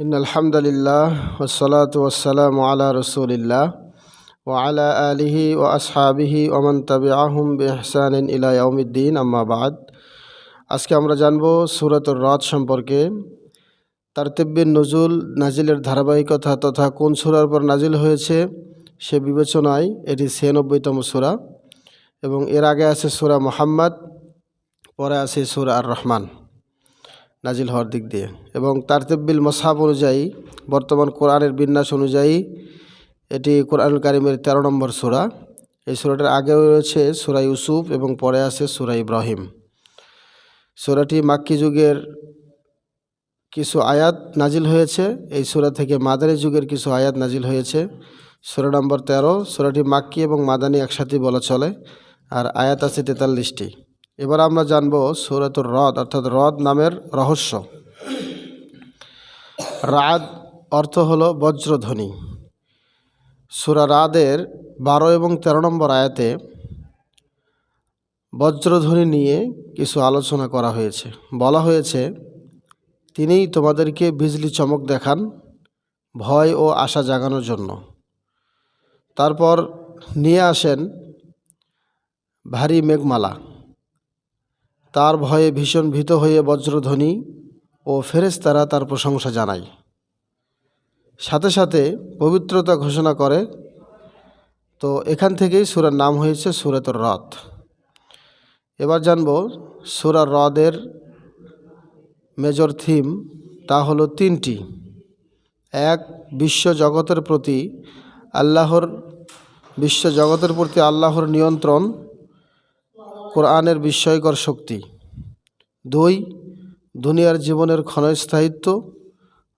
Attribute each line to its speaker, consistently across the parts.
Speaker 1: In আলহামদুলিল্লাহ ওসলাত ওসালাম আলা রসুলিল্লাহ ও আলা আলিহি ও আসহাবিহি ওমন তবে আহম বেহসান ইলা ইউমিদ্দিন আম্মাবাদ আজকে আমরা জানব সুরতুর রথ সম্পর্কে। তার তিব্বির নজুল নাজিলের ধারাবাহিকতা তথা কোন সুরার পর নাজিল হয়েছে সে বিবেচনায় এটি ছিয়ানব্বইতম সুরা এবং এর আগে আছে সুরা মোহাম্মদ, পরে আছে সুরা আর রহমান নাজিল হওয়ার দিক দিয়ে। এবং তারতেব্বিল মসাব অনুযায়ী, বর্তমান কোরআনের বিন্যাস অনুযায়ী, এটি কোরআন কারিমের তেরো নম্বর সুরা। এই সুরাটার আগেও রয়েছে সুরা ইউসুফ এবং পরে আছে সুরা ইব্রাহিম। সুরাটি মাক্কি যুগের কিছু আয়াত নাজিল হয়েছে। এই সুরা থেকে মাদানী যুগের কিছু আয়াত নাজিল হয়েছে। সুরা নম্বর তেরো, সুরাটি মাক্কি এবং মাদানী একসাথেই বলা চলে। আর আয়াত আছে তেতাল্লিশটি। এবার আমরা জানব সুরাতুর হ্রদ অর্থাৎ হ্রদ নামের রহস্য। রাদ অর্থ হলো বজ্রধ্বনি। সুরা রাদের বারো এবং তেরো নম্বর আয়াতে বজ্রধ্বনি নিয়ে কিছু আলোচনা করা হয়েছে। বলা হয়েছে, তিনিই তোমাদেরকে বিজলি চমক দেখান, ভয় ও আশা জাগানোর জন্য। তারপর নিয়ে আসেন ভারী মেঘমালা। তার ভয়ে ভীষণ ভীত হয়ে বজ্রধ্বনি ও ফেরেশতারা তার প্রশংসা জানায়। সাথে সাথে পবিত্রতা ঘোষণা করে, তো এখান থেকেই সুরার নাম হয়েছে সুরাতুর রথ এবার জানব সুরার হ্রদের মেজর থিম তা হলো তিনটি। এক, বিশ্ব জগতের প্রতি আল্লাহর, বিশ্ব জগতের প্রতি আল্লাহর নিয়ন্ত্রণ। কোরআনের বিস্ময়কর শক্তি। দুই, দুনিয়ার জীবনের ক্ষণস্থায়িত্ব,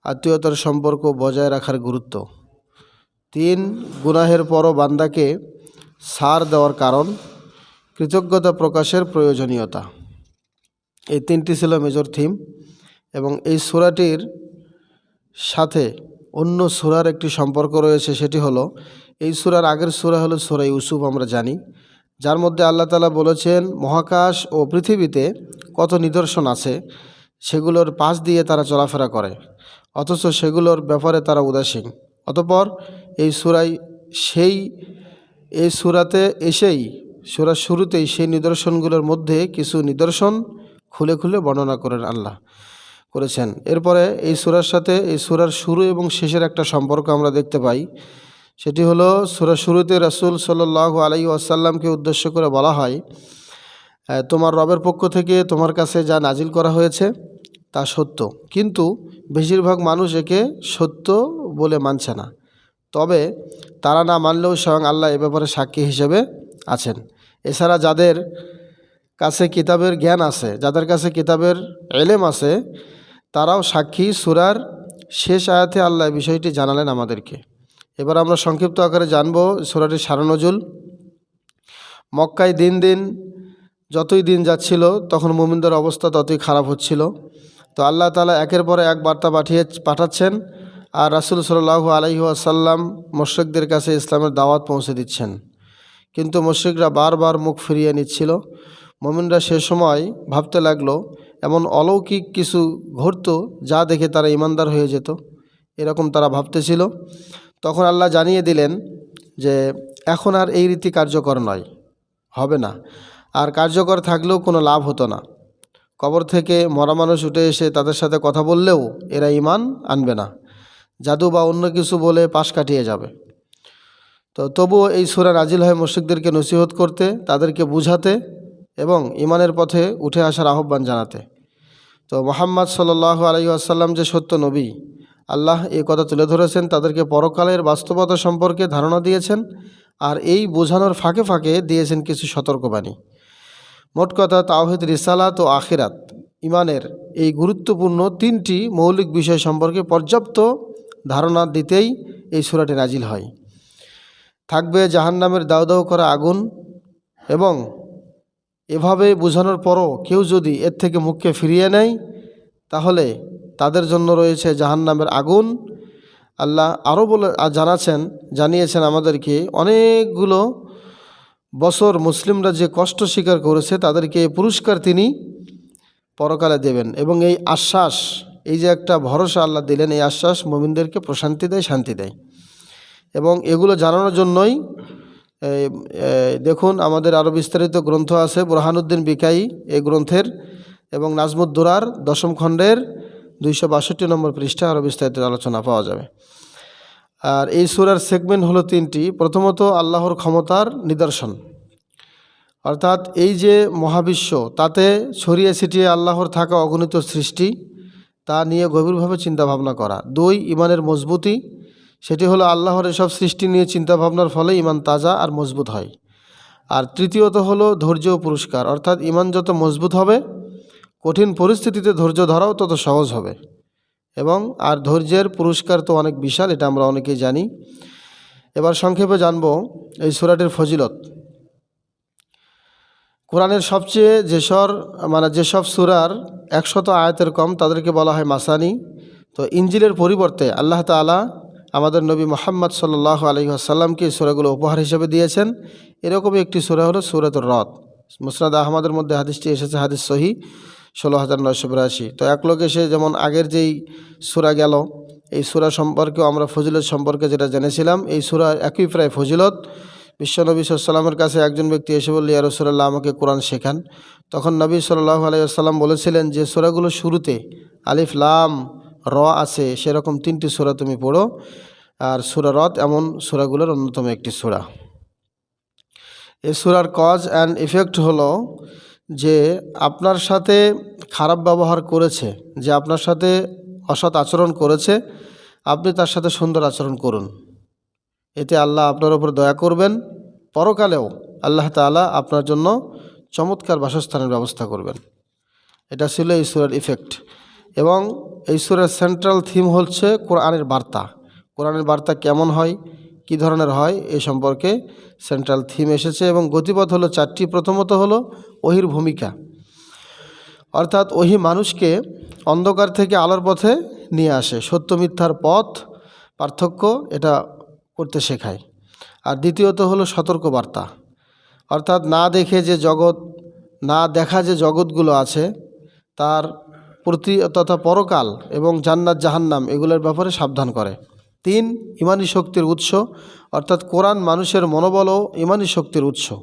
Speaker 1: আত্মীয়তার সম্পর্ক বজায় রাখার গুরুত্ব। তিন, গুনাহের পরও বান্দাকে সার দেওয়ার কারণ, কৃতজ্ঞতা প্রকাশের প্রয়োজনীয়তা। এই তিনটি ছিল মেজর থিম এবং এই সুরাটির সাথে অন্য সুরার একটি সম্পর্ক রয়েছে, সেটি হলো, এই সুরার আগের সুরা হলো সুরা ইউসুফ, আমরা জানি। যার মধ্যে আল্লাহ তালা বলেছেন, মহাকাশ ও পৃথিবীতে কত নিদর্শন আছে, সেগুলোর পাশ দিয়ে তারা চলাফেরা করে, অথচ সেগুলোর ব্যাপারে তারা উদাসীন। অতপর এই সুরাই সেই, এই সুরাতে এসেই, সুরার শুরুতেই সেই নিদর্শনগুলোর মধ্যে কিছু নিদর্শন খুলে খুলে বর্ণনা করেন আল্লাহ, করেছেন। এরপরে এই সুরার সাথে, এই সুরার শুরু এবং শেষের একটা সম্পর্ক আমরা দেখতে পাই। সেটি হলো সুরা শুরুতে রাসুল সাল্লাহ আলাই আসাল্লামকে উদ্দেশ্য করে বলা হয় তোমার রবের পক্ষ থেকে তোমার কাছে যা নাজিল করা হয়েছে তা সত্য। কিন্তু বেশিরভাগ মানুষ একে সত্য বলে মানছে না। তবে তারা না মানলেও স্বয়ং আল্লাহ এ ব্যাপারে সাক্ষী হিসেবে আছেন। এছাড়া যাদের কাছে কিতাবের জ্ঞান আছে, যাদের কাছে কিতাবের এলেম আছে, তারাও সাক্ষী সুরার শেষ আয়াতে আল্লাহ বিষয়টি জানালেন আমাদেরকে। এবার আমরা সংক্ষিপ্ত আকারে জানব সুরাটির সারানজুল। মক্কায় দিন দিন যতই দিন যাচ্ছিল, তখন মোমিনদের অবস্থা ততই খারাপ হচ্ছিল। তো আল্লাহ তালা একের পরে এক বার্তা পাঠিয়ে, পাঠাচ্ছেন আর রাসুল সাল্লাহু আলহি আসাল্লাম মোশ্রিকদের কাছে ইসলামের দাওয়াত পৌঁছে দিচ্ছেন। কিন্তু মুশ্রিকরা বারবার মুখ ফিরিয়ে নিচ্ছিল। মোমিনরা সে সময় ভাবতে লাগল, এমন অলৌকিক কিছু ঘটত যা দেখে তারা ইমানদার হয়ে যেত। এরকম তারা ভাবতেছিল। তখন আল্লাহ জানিয়ে দিলেন যে এখন আর এই রীতি কার্যকর নয়, হবে না। আর কার্যকর থাকলেও কোনো লাভ হতো না। কবর থেকে মরা মানুষ উঠে এসে তাদের সাথে কথা বললেও এরা ইমান আনবে না। জাদু বা অন্য কিছু বলে পাশ কাটিয়ে যাবে। তো তবুও এই সুরা নাজিল হয় মুশ্রিকদেরকে নসিহত করতে, তাদেরকে বুঝাতে এবং ইমানের পথে উঠে আসার আহ্বান জানাতে। তো মোহাম্মদ সাল্লাহ আলাই আসাল্লাম যে সত্য নবী আল্লাহ এ কথা তুলে ধরেছেন, তাদেরকে পরকালের বাস্তবতা সম্পর্কে ধারণা দিয়েছেন আর এই বোঝানোর ফাঁকে ফাঁকে দিয়েছেন কিছু সতর্কবাণী। মোট কথা, তাওহিদ, রিসালাত ও আখিরাত ইমানের এই গুরুত্বপূর্ণ তিনটি মৌলিক বিষয় সম্পর্কে পর্যাপ্ত ধারণা দিতেই এই সুরাটি নাজিল হয়। থাকবে জাহান্নামের দাউ দাউ করা আগুন এবং এভাবে বোঝানোর পরও কেউ যদি এর থেকে মুখকে ফিরিয়ে নেয়, তাহলে তাদের জন্য রয়েছে জাহান্নামের আগুন। আল্লাহ আরও বলে জানাছেন, জানিয়েছেন আমাদেরকে, অনেকগুলো বছর মুসলিমরা যে কষ্ট স্বীকার করেছে, তাদেরকে পুরস্কার তিনি পরকালে দেবেন। এবং এই আশ্বাস, এই যে একটা ভরসা আল্লাহ দিলেন, এই আশ্বাস মোমিনদেরকে প্রশান্তি দেয়, শান্তি দেয়। এবং এগুলো জানানোর জন্যই দেখুন, আমাদের আরও বিস্তারিত গ্রন্থ আছে, বুরহানুদ্দিন বিকাই, এই গ্রন্থের এবং নাজমুদ্দোরার দশম খণ্ডের দুইশো বাষট্টি নম্বর পৃষ্ঠা আরও বিস্তারিত আলোচনা পাওয়া যাবে। আর এই সুরার সেগমেন্ট হলো তিনটি। প্রথমত আল্লাহর ক্ষমতার নিদর্শন। অর্থাৎ এই যে মহাবিশ্ব, তাতে ছড়িয়ে ছিটিয়ে আল্লাহর থাকা অগণিত সৃষ্টি, তা নিয়ে গভীরভাবে চিন্তাভাবনা করা। দুই, ইমানের মজবুতি। সেটি হলো আল্লাহর এসব সৃষ্টি নিয়ে চিন্তাভাবনার ফলে ইমান তাজা আর মজবুত হয়। আর তৃতীয়ত হলো ধৈর্য পুরস্কার। অর্থাৎ ইমান যত মজবুত হবে কঠিন পরিস্থিতিতে ধৈর্য ধরাও তত সহজ হবে। এবং আর ধৈর্যের পুরস্কার তো অনেক বিশাল, এটা আমরা অনেকেই জানি। এবার সংক্ষেপে জানব এই সুরাটির ফজিলত। কোরআনের সবচেয়ে যেসব মানে যেসব সুরার একশত আয়াতের কম, তাদেরকে বলা হয় মাসানি। তো ইঞ্জিলের পরিবর্তে আল্লাহ তাআলা আমাদের নবী মোহাম্মদ সাল্লাহ আলহি আসাল্লামকে এই সুরাগুলো উপহার হিসেবে দিয়েছেন। এরকমই একটি সুরা হলো সুরাতুর রথ মুসনাদ আহমদের মধ্যে হাদিসটি এসেছে, হাদিস সহি। ষোলো হাজার নয়শো বিরাশি। তো এক লোক এসে যেমন আগের যেই সুরা গেল, এই সুরা সম্পর্কেও আমরা ফজিলত সম্পর্কে যেটা জেনেছিলাম, এই সুরা একই প্রায় ফজিলত। বিশ্বনবী সাল্লামের কাছে একজন ব্যক্তি এসে বলল, ইয়া রসুল্লাহ আমাকে কোরআন শেখান। তখন নবী সাল্লাহ আলাইসাল্লাম বলেছিলেন যে, সুরাগুলো শুরুতে আলিফ, লাম, র আছে, সেরকম তিনটি সুরা তুমি পড়ো, আর সুরা রথ এমন সুরাগুলোর অন্যতম একটি সুরা। এই সুরার কজ অ্যান্ড ইফেক্ট হলো যে আপনার সাথে খারাপ ব্যবহার করেছে, যে আপনার সাথে অসৎ আচরণ করেছে, আপনি তার সাথে সুন্দর আচরণ করুন। এতে আল্লাহ আপনার ওপর দয়া করবেন। পরকালেও আল্লাহ তাআলা আপনার জন্য চমৎকার বাসস্থানের ব্যবস্থা করবেন। এটা ছিল এই সুরার ইফেক্ট এবং এই সুরের সেন্ট্রাল থিম হচ্ছে কোরআনের বার্তা। কোরআনের বার্তা কেমন হয়? কী ধরনের হয় এ সম্পর্কে সেন্ট্রাল থিম এসেছে এবং গতিপথ হলো চারটি। প্রথমত হলো ওহির ভূমিকা। অর্থাৎ ওহি মানুষকে অন্ধকার থেকে আলোর পথে নিয়ে আসে। সত্য মিথ্যার পথ, পার্থক্য এটা করতে শেখায়। আর দ্বিতীয়ত হলো সতর্কবার্তা। অর্থাৎ না দেখে যে জগৎ, না দেখা যে জগৎগুলো আছে, তার প্রতি তথা পরকাল এবং জান্নাত জাহান্নাম এগুলোর ব্যাপারে সাবধান করে। তিন ইমানি শক্তির উৎস, অর্থাৎ কোরআন মানুষের মনোবল ও ইমানি শক্তির উৎস।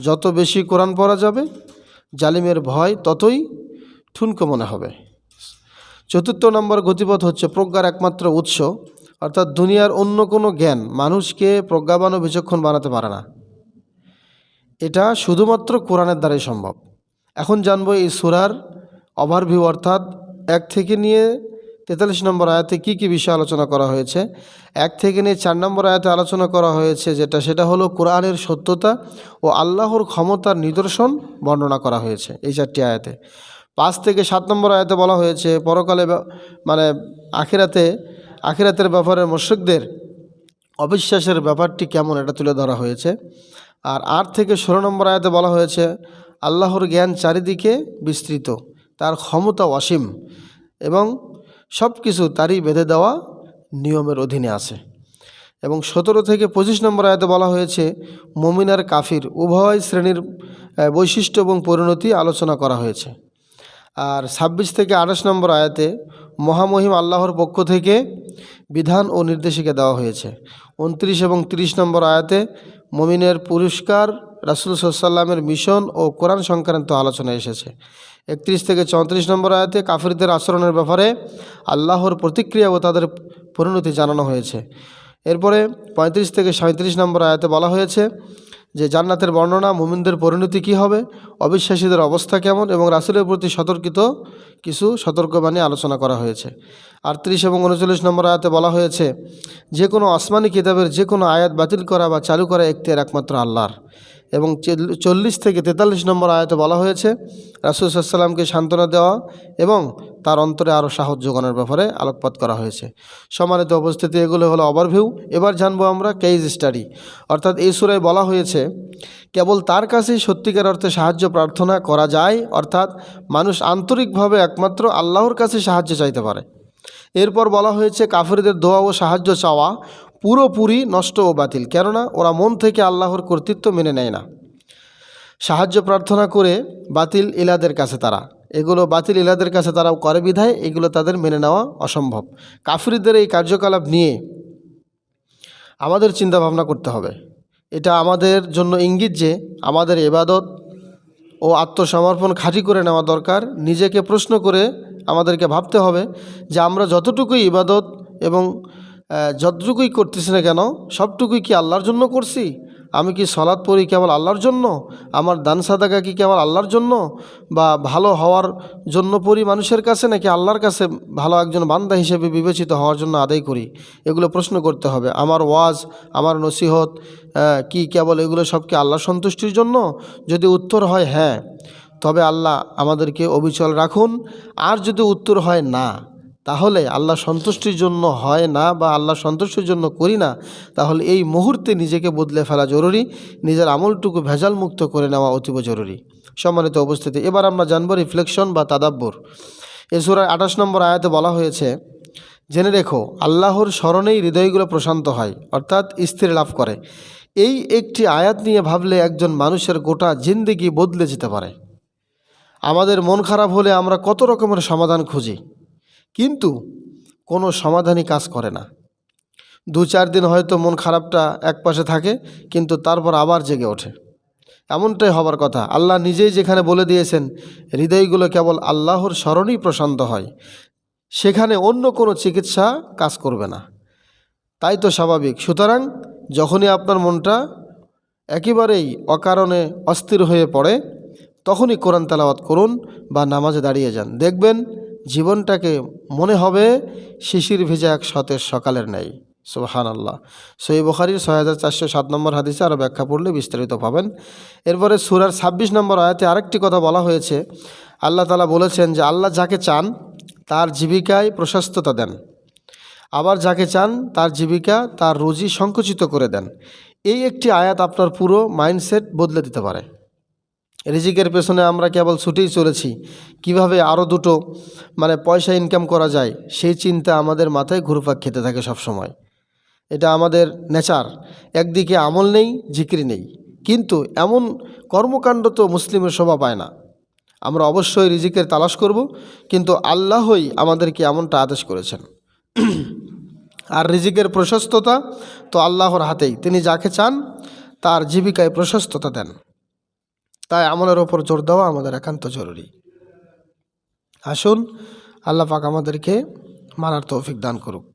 Speaker 1: যত বেশি কোরআন পড়া যাবে, জালিমের ভয় ততই ঠুনকো মনে হবে। চতুর্থ নম্বর গতিপথ হচ্ছে প্রজ্ঞার একমাত্র উৎস, অর্থাৎ দুনিয়ার অন্য কোনো জ্ঞান মানুষকে প্রজ্ঞাবান ও বিচক্ষণ বানাতে পারে না। এটা শুধুমাত্র কোরআনের দ্বারাই সম্ভব। এখন জানব এই সুরার ওভারভিউ অর্থাৎ এক থেকে নিয়ে তেতাল্লিশ নম্বর আয়াতে কী কী বিষয় আলোচনা করা হয়েছে? এক থেকে নিয়ে চার নম্বর আয়াতে আলোচনা করা হয়েছে যেটা, সেটা হলো কোরআনের সত্যতা ও আল্লাহর ক্ষমতার নিদর্শন বর্ণনা করা হয়েছে এই চারটি আয়াতে। পাঁচ থেকে সাত নম্বর আয়াতে বলা হয়েছে, পরকালে মানে আখিরাতে, আখিরাতের ব্যাপারে মোর্শেকদের অবিশ্বাসের ব্যাপারটি কেমন এটা তুলে ধরা হয়েছে। আর আট থেকে ষোলো নম্বর আয়াতে বলা হয়েছে, আল্লাহর জ্ঞান চারিদিকে বিস্তৃত, তার ক্ষমতা অসীম এবং সব কিছু তারই বেঁধে দেওয়া নিয়মের অধীনে আছে। এবং সতেরো থেকে পঁচিশ নম্বর আয়াতে বলা হয়েছে, মমিন আর কাফির উভয় শ্রেণির বৈশিষ্ট্য এবং পরিণতি আলোচনা করা হয়েছে। আর ছাব্বিশ থেকে আঠাশ নম্বর আয়াতে মহামহিম আল্লাহর পক্ষ থেকে বিধান ও নির্দেশিকা দেওয়া হয়েছে। উনত্রিশ এবং তিরিশ নম্বর আয়াতে মমিনের পুরস্কার রাসুল সাল্লামের মিশন ও কোরআন সংক্রান্ত আলোচনা এসেছে। একত্রিশ থেকে চৌত্রিশ নম্বর আয়াতে কাফিরদের আচরণের ব্যাপারে আল্লাহর প্রতিক্রিয়া ও তাদের পরিণতি জানানো হয়েছে। এরপরে পঁয়ত্রিশ থেকে সাঁত্রিশ নম্বর আয়াতে বলা হয়েছে যে জান্নাতের বর্ণনা, মুমিনদের পরিণতি কী হবে, অবিশ্বাসীদের অবস্থা কেমন এবং রাসুলের প্রতি সতর্কিত কিছু সতর্কবাণী আলোচনা করা হয়েছে। আটত্রিশ এবং উনচল্লিশ নম্বর আয়াতে বলা হয়েছে, যে কোনো আসমানি কিতাবের যে কোনো আয়াত বাতিল করা বা চালু করা এখতিয়ার একমাত্র আল্লাহর। এবং চল্লিশ থেকে তেতাল্লিশ নম্বর আয়াতে বলা হয়েছে, রাসুল সাল্লামকে সান্ত্বনা দেওয়া এবং তার অন্তরে আরও সাহস যোগানোর ব্যাপারে আলোকপাত করা হয়েছে। সম্মানিত উপস্থিতি, এগুলো হলো ওভারভিউ এবার জানব আমরা কেজ স্টাডি অর্থাৎ এই সুরায় বলা হয়েছে, কেবল তার কাছেই সত্যিকার অর্থে সাহায্য প্রার্থনা করা যায়, অর্থাৎ মানুষ আন্তরিকভাবে একমাত্র আল্লাহর কাছে সাহায্য চাইতে পারে। এরপর বলা হয়েছে, কাফিরদের দোয়া ও সাহায্য চাওয়া পুরোপুরি নষ্ট ও বাতিল, কেননা ওরা মন থেকে আল্লাহর কর্তৃত্ব মেনে নেয় না। সাহায্য প্রার্থনা করে বাতিল ইলাদের কাছে তারা। এগুলো বাতিল ইলাদের কাছে তারা করে বিধায় এগুলো তাদের মেনে নেওয়া অসম্ভব। কাফরিদের এই কার্যকলাপ নিয়ে আমাদের চিন্তা ভাবনা করতে হবে। এটা আমাদের জন্য ইঙ্গিত যে আমাদের এবাদত ও আত্মসমর্পণ খাঁটি করে নেওয়া দরকার। নিজেকে প্রশ্ন করে আমাদেরকে ভাবতে হবে যে আমরা যতটুকুই ইবাদত এবং যতটুকুই করতেছি না কেন, সবটুকুই কি আল্লাহর জন্য করছি? আমি কি সলাৎ পড়ি কেবল আল্লাহর জন্য? আমার দান সাদাকা কি কেবল আল্লাহর জন্য? বা ভালো হওয়ার জন্য পড়ি মানুষের কাছে নাকি আল্লাহর কাছে ভালো একজন বান্দা হিসেবে বিবেচিত হওয়ার জন্য আদায় করি? এগুলো প্রশ্ন করতে হবে। আমার ওয়াজ, আমার নসিহত কি কেবল এগুলো সব কি আল্লাহর সন্তুষ্টির জন্য? যদি উত্তর হয় হ্যাঁ। তবে আল্লাহ আমাদেরকে অবিচল রাখুন। আর যদি উত্তর হয়, না। তাহলে আল্লাহ সন্তুষ্টির জন্য হয় না বা আল্লাহ সন্তুষ্টির জন্য করি না, তাহলে এই মুহূর্তে নিজেকে বদলে ফেলা জরুরি, নিজের আমলটুকু ভেজাল মুক্ত করে নেওয়া অতীব জরুরি। সম্মানিত উপস্থিতি, এবার আমরা জানব রিফ্লেকশন বা তাদাব্বর। এ সুরায় আঠাশ নম্বর আয়াতে বলা হয়েছে, জেনে রেখো, আল্লাহর স্মরণেই হৃদয়গুলো প্রশান্ত হয়, অর্থাৎ স্থির লাভ করে। এই একটি আয়াত নিয়ে ভাবলে একজন মানুষের গোটা জিন্দেগি বদলে যেতে পারে। আমাদের মন খারাপ হলে আমরা কত রকমের সমাধান খুঁজি? কিন্তু কোনো সমাধানই কাজ করে না। দু চার দিন হয়তো মন খারাপটা এক পাশে থাকে, কিন্তু তারপর আবার জেগে ওঠে। এমনটাই হবার কথা। আল্লাহ নিজেই যেখানে বলে দিয়েছেন, হৃদয়গুলো কেবল আল্লাহর স্মরণেই প্রশান্ত হয়। সেখানে অন্য কোনো চিকিৎসা কাজ করবে না। তাই তো স্বাভাবিক। সুতরাং যখনই আপনার মনটা একেবারেই অকারণে অস্থির হয়ে পড়ে, তখনই কোরআন তেলাওয়াত করুন বা নামাজে দাঁড়িয়ে যান। দেখবেন জীবনটাকে মনে হবে শিশির ভেজা এক সতের সকালের ন্যায়। সুবাহান আল্লাহ সই বখারির ছয় হাজার চারশো সাত নম্বর হাদিসে আরও ব্যাখ্যা পড়লে বিস্তারিত পাবেন। এরপরে সুরার ছাব্বিশ নম্বর আয়াতে আরেকটি কথা বলা হয়েছে। আল্লাহ তালা বলেছেন যে, আল্লাহ যাকে চান, তার জীবিকায় প্রশস্ততা দেন। আবার যাকে চান, তার জীবিকা, তার রুজি সংকুচিত করে দেন। এই একটি আয়াত আপনার পুরো মাইন্ডসেট বদলে দিতে পারে। রিজিকের পেছনে আমরা কেবল ছুটেই চলেছি। কীভাবে আরও দুটো মানে পয়সা ইনকাম করা যায়, সেই চিন্তা আমাদের মাথায় ঘুরপাক খেতে থাকে সব সময়। এটা আমাদের নেচার। একদিকে আমল নেই, জিক্রি নেই। কিন্তু এমন কর্মকাণ্ড তো মুসলিমের শোভা পায় না। আমরা অবশ্যই রিজিকের তালাশ করব, কিন্তু আল্লাহই আমাদেরকে এমনটা আদেশ করেছেন। আর রিজিকের প্রশস্ততা তো আল্লাহর হাতেই। তিনি যাকে চান, তার জীবিকায় প্রশস্ততা দেন। তাই আমলের ওপর জোর দেওয়া আমাদের একান্ত জরুরি। আসুন, আল্লাহ পাক আমাদেরকে মানার তৌফিক দান করুক।